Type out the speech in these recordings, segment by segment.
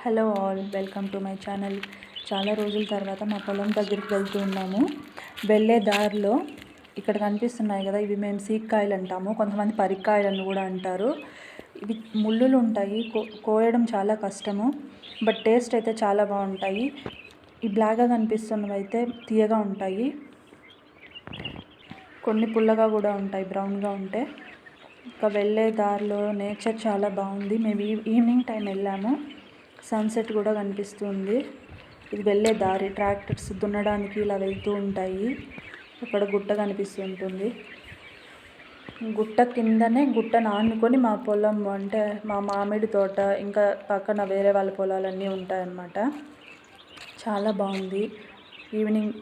Hello all welcome to my channel. చాలా రోజుల తర్వాత మా పొలం దగ్గరికి వెళ్తూ ఉన్నాము. వెళ్ళే దారిలో ఇక్కడ కనిపిస్తున్నాయి కదా ఇవి మేము సీక్కాయలు అంటాము. కొంతమంది పరిక్కాయలను కూడా అంటారు. ఇవి ముళ్ళులు ఉంటాయి కో కోయడం చాలా కష్టము బట్ టేస్ట్ అయితే చాలా బాగుంటాయి. ఈ బ్లాక్గా కనిపిస్తున్నవి అయితే తీయగా ఉంటాయి. కొన్ని పుల్లగా కూడా ఉంటాయి బ్రౌన్గా ఉంటే. ఇంకా వెళ్ళే దారిలో నేచర్ చాలా బాగుంది. మేము ఈ- ఈవినింగ్ టైం వెళ్ళాము. సన్సెట్ కూడా కనిపిస్తుంది. ఇది వెళ్ళే దారి ట్రాక్టర్స్ దున్నడానికి ఇలా వెళ్తూ ఉంటాయి. అక్కడ గుట్ట కనిపిస్తుంటుంది. గుట్ట కిందనే గుట్ట నానుకొని మా పొలం అంటే మా మామిడి తోట ఇంకా పక్కన వేరే వాళ్ళ పొలాలన్నీ ఉంటాయన్నమాట. చాలా బాగుంది. ఈవినింగ్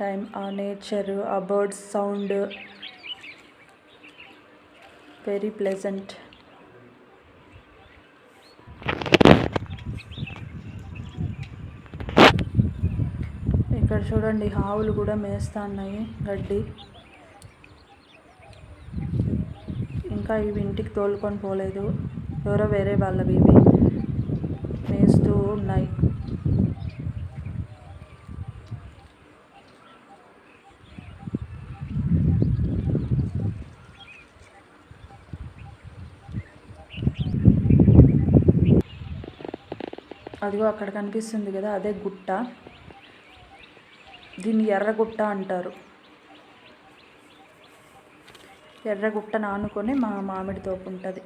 టైం ఆ నేచర్ ఆ బర్డ్స్ సౌండ్ వెరీ ప్లెజెంట్. ఇక్కడ చూడండి ఆవులు కూడా మేస్తున్నాయి గడ్డి. ఇంకా ఇవి ఇంటికి తోలుకొని పోలేదు. ఎవరో వేరే వాళ్ళవి ఇవి. మేస్తూ ఉన్నాయి. అదిగో అక్కడ కనిపిస్తుంది కదా అదే గుట్ట. దీన్ని ఎర్రగుట్ట అంటారు. ఎర్రగుట్ట నానుకొని మా మామిడి తోపు ఉంటుంది.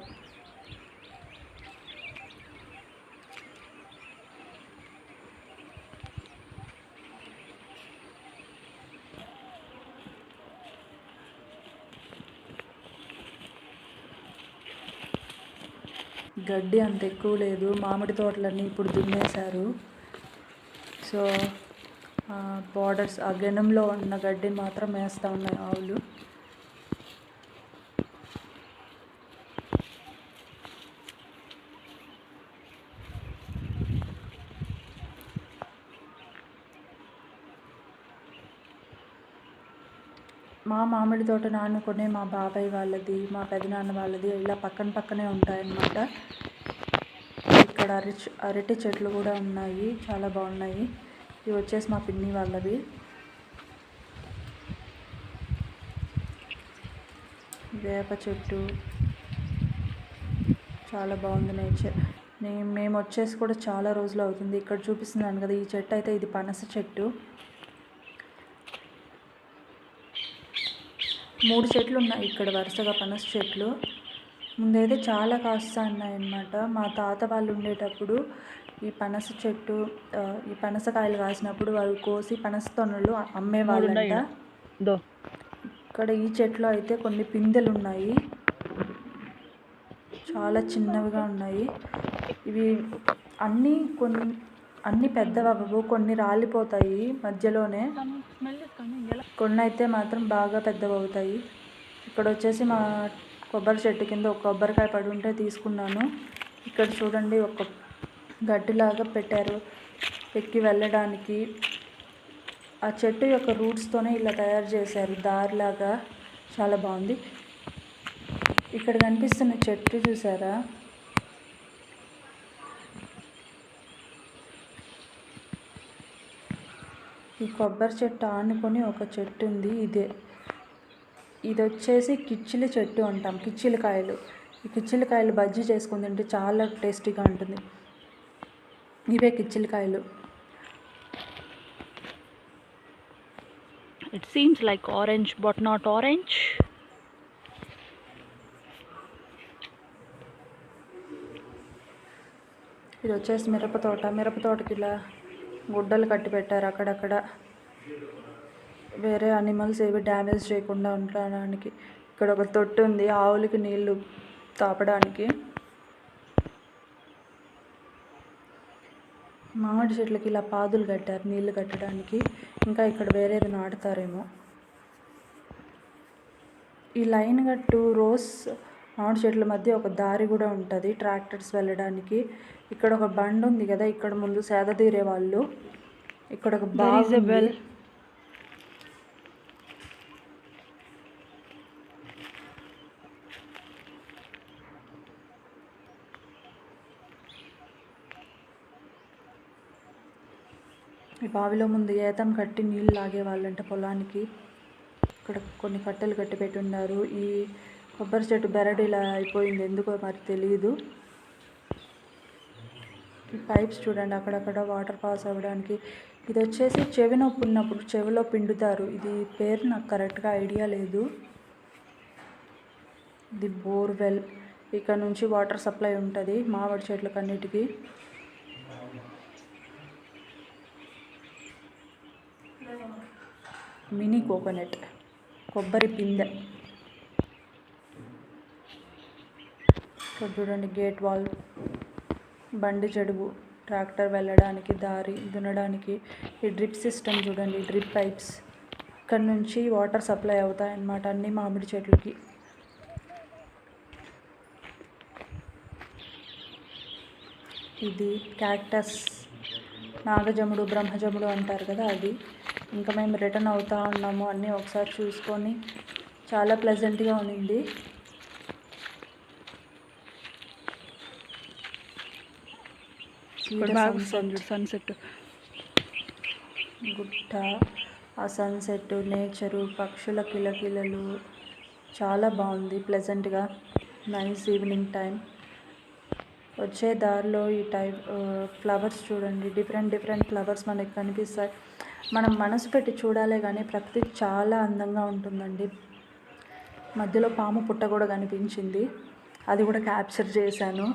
గడ్డి అంత ఎక్కువ లేదు. మామిడి తోటలన్నీ ఇప్పుడు దున్నేశారు. సో బార్డర్స్ ఆ గెనంలో ఉన్న గడ్డిని మాత్రం వేస్తూ ఉన్నాయి ఆవులు. మా మామిడి తోట నానుకునే మా బాబాయ్ వాళ్ళది మా పెదనాన్న వాళ్ళది ఇలా పక్కన పక్కనే ఉంటాయన్నమాట. ఇక్కడ అరటి అరటి చెట్లు కూడా ఉన్నాయి చాలా బాగున్నాయి. ఇవి వచ్చేసి మా పిన్ని వాళ్ళవి. వేప చెట్టు. చాలా బాగుంది నేచర్. నేను మేము వచ్చేసి కూడా చాలా రోజులు అవుతుంది. ఇక్కడ చూపిస్తున్నాను కదా ఈ చెట్టు అయితే ఇది పనస చెట్టు. మూడు చెట్లు ఉన్నాయి ఇక్కడ వరుసగా పనస చెట్లు. ముందైతే చాలా కాస్తా ఉన్నాయన్నమాట మా తాత వాళ్ళు ఉండేటప్పుడు ఈ పనస చెట్టు ఈ పనసకాయలు కాసినప్పుడు వాళ్ళు కోసి పనస తొనలు అమ్మేవాళ్ళంట. దో. ఇక్కడ ఈ చెట్లో అయితే కొన్ని పిందెలు ఉన్నాయి. చాలా చిన్నవిగా ఉన్నాయి. ఇవి అన్నీ కొన్ని అన్నీ పెద్దవి అవ్వవు కొన్ని రాలిపోతాయి మధ్యలోనే. కొన్ని అయితే మాత్రం బాగా పెద్దవి అవుతాయి ఇక్కడ వచ్చేసి మా కొబ్బరి చెట్టు కింద ఒక కొబ్బరికాయ పడి ఉంటే తీసుకున్నాను. ఇక్కడ చూడండి ఒక గడ్డిలాగా పెట్టారు ఎక్కి వెళ్ళడానికి. ఆ చెట్టు యొక్క రూట్స్తోనే ఇలా తయారు చేశారు. దారిలాగా చాలా బాగుంది. ఇక్కడ కనిపిస్తున్న చెట్టు చూసారా? ఈ కొబ్బరి చెట్టు ఆనుకొని ఒక చెట్టు ఉంది. ఇదే. ఇది వచ్చేసి కిచ్చిలి చెట్టు అంటాం. కిచ్చిలికాయలు. ఈ కిచ్చిలికాయలు బజ్జీ చేసుకుని తింటే చాలా టేస్టీగా ఉంటుంది. ఇవే కిచ్చిలి కాయలు It seems like orange, but not orange. ఇది వచ్చేసి మిరప తోట. మిరప తోటకి ఇలా గుడ్డలు కట్టి పెట్టారు అక్కడక్కడ. వేరే అనిమల్స్ ఏవి డ్యామేజ్ చేయకుండా ఉండడానికి. ఇక్కడ ఒక తొట్టు ఉంది ఆవులకి నీళ్ళు తాపడానికి. మామిడి చెట్లకి ఇలా పాదులు కట్టారు నీళ్ళు కట్టడానికి. ఇంకా ఇక్కడ వేరేది నాటుతారేమో ఈ లైన్ గట్టు రోస్ మామిడి చెట్ల మధ్య ఒక దారి కూడా ఉంటుంది ట్రాక్టర్స్ వెళ్ళడానికి. ఇక్కడ ఒక బండి ఉంది కదా ఇక్కడ ముందు సేద తీరే వాళ్ళు ఇక్కడ ఒక There ఈ బావిలో ముందు ఏతం కట్టి నీళ్ళు లాగేవాళ్ళంట పొలానికి. ఇక్కడ కొన్ని కట్టెలు కట్టి పెట్టున్నారు. ఈ కొబ్బరి చెట్టు బెరడు ఇలా అయిపోయింది. ఎందుకో మరి తెలియదు ఈ పైప్స్ చూడండి అక్కడక్కడ వాటర్ పాస్ అవ్వడానికి. ఇది వచ్చేసి చెవి నొప్పి ఉన్నప్పుడు చెవిలో పిండుతారు. ఇది పేరు నాకు కరెక్ట్గా ఐడియా లేదు. ఇది బోర్వెల్. ఇక్కడ నుంచి వాటర్ సప్లై ఉంటుంది మామిడి చెట్లకు అన్నిటికీ మినీ కోకోనట్ కొబ్బరి పిందె ఇక్కడ చూడండి గేట్ వాల్ బండి చెడుగు ట్రాక్టర్ వెళ్ళడానికి దారి దున్నడానికి ఈ డ్రిప్ సిస్టమ్ చూడండి డ్రిప్ పైప్స్. ఇక్కడ నుంచి వాటర్ సప్లై అవుతాయి అన్నమాట అన్ని మామిడి చెట్లకి. ఇది క్యాక్టస్ నాగజముడు బ్రహ్మజముడు అంటారు కదా అది. ఇంకా మేము రిటర్న్ అవుతా ఉన్నాము అన్నీ ఒకసారి చూసుకొని చాలా ప్లెజెంట్గా ఉన్నింది సన్సెట్ గుట్ట ఆ సన్సెట్ నేచరు పక్షుల కిలకిలలు చాలా బాగుంది ప్లెజెంట్గా నైస్ ఈవినింగ్ టైం వచ్చే దారిలో ఈ టైప్ ఫ్లవర్స్ చూడండి. డిఫరెంట్ డిఫరెంట్ ఫ్లవర్స్ మనకి కనిపిస్తాయి. మనం మనసు పెట్టి చూడాలే కానీ ప్రకృతి చాలా అందంగా ఉంటుందండి. మధ్యలో పాము పుట్ట కూడా కనిపించింది. అది కూడా క్యాప్చర్ చేశాను.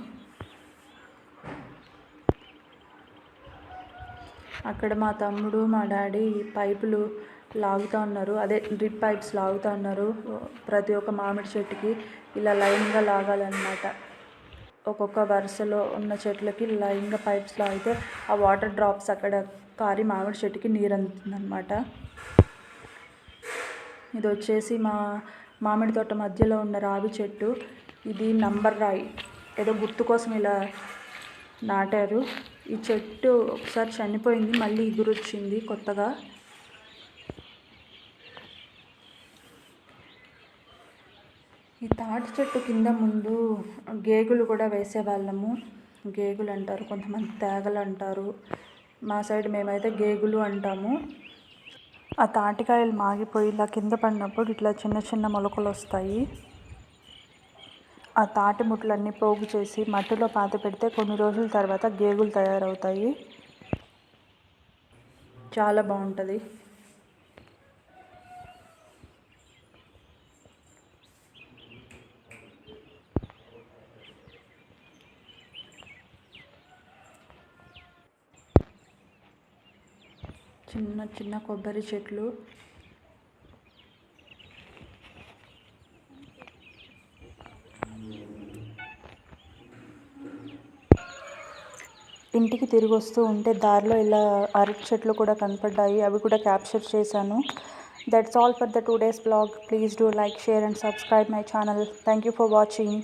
అక్కడ మా తమ్ముడు మా డాడీ పైపులు లాగుతూ ఉన్నారు. అదే డ్రిప్ పైప్స్ లాగుతూ ఉన్నారు. ప్రతి ఒక్క మామిడి చెట్టుకి ఇలా లైన్గా లాగాలన్నమాట. ఒక్కొక్క వరుసలో ఉన్న చెట్లకి లైన్గా పైప్స్ లాగితే ఆ వాటర్ డ్రాప్స్ అక్కడ కారి మామిడి చెట్టుకి నీరు అందుతుందన్నమాట. ఇది వచ్చేసి మా మామిడి తోట మధ్యలో ఉన్న రావి చెట్టు. ఇది నంబర్ రాయి. ఏదో గుర్తు కోసం ఇలా నాటారు. ఈ చెట్టు ఒకసారి చనిపోయింది మళ్ళీ ఎగురొచ్చింది కొత్తగా. ఈ తాటి చెట్టు కింద ముందు గేగులు కూడా వేసేవాళ్ళము. గేగులు అంటారు కొంతమంది తేగలు అంటారు. మా సైడ్ మేమైతే గేగులు అంటాము. ఆ తాటికాయలు మాగిపోయి ఇలా కింద పడినప్పుడు ఇట్లా చిన్న చిన్న మొలకలు వస్తాయి. ఆ తాటి ముట్లన్నీ పోగు చేసి మట్టిలో పాత పెడితే కొన్ని రోజుల తర్వాత గేగులు తయారవుతాయి. చాలా బాగుంటుంది. చిన్న చిన్న కొబ్బరి చెట్లు. ఇంటికి తిరిగి వస్తూ ఉంటే దారిలో ఇలా అరటి చెట్లు కూడా కనపడ్డాయి. అవి కూడా క్యాప్చర్ చేశాను. That's all for the two days blog please do like share and subscribe my channel thank you for watching